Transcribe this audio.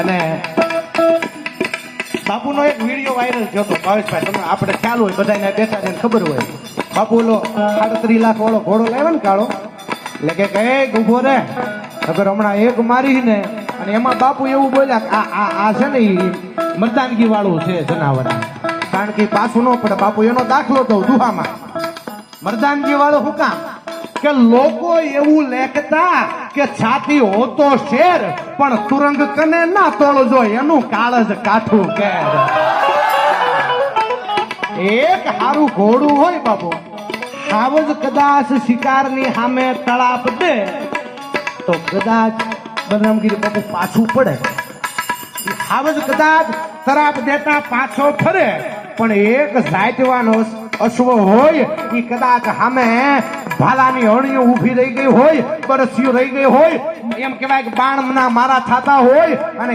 અને બાપુનો એક વીડિયો વાયરલ થયો હતો, ભાવેશભાઈ, તમને આપણે ખ્યાલ હોય, બધાને બેઠા છે ખબર હોય. બાપુ ઓલો સાડત્રીસ લાખ વાળો ઘોડો લાવ્યો ને કાળો, એટલે કે કહે ઊભો રે અગર હમણાં એક મારી ને અને એમાં બાપુ એવું બોલ્યા આ આ છે ને એ મરદાનગી વાળું છે જનાવર. કારણ કે પાછું ન પડે, બાપુ એનો દાખલો દઉં દુહામાં. મરદાનગી વાળો શું કામ? કે લોકો એવું લેખતા કે છાતી હોતો શેર, પણ તુરંગ કને ના તોડજો, એનું કાળજ કાઠું કે એક હારું ઘોડું હોય બાપુ, હાવ જ કદાચ શિકારની સામે તળાપ દે, તો કદાચ બલરામગીરી બાપુ પાછું પડે. હાવ જ કદાચ તરાપ દેતા પાછો ફરે, પણ એક જાતવાનો અશ્વ હોય એ કદાચ સામે ભાલાની હળીઓ ઊભી રહી ગઈ હોય બરસિયું રહી ગઈ હોય, એમ કહેવાય કે બાણ ના મારા થતા હોય, અને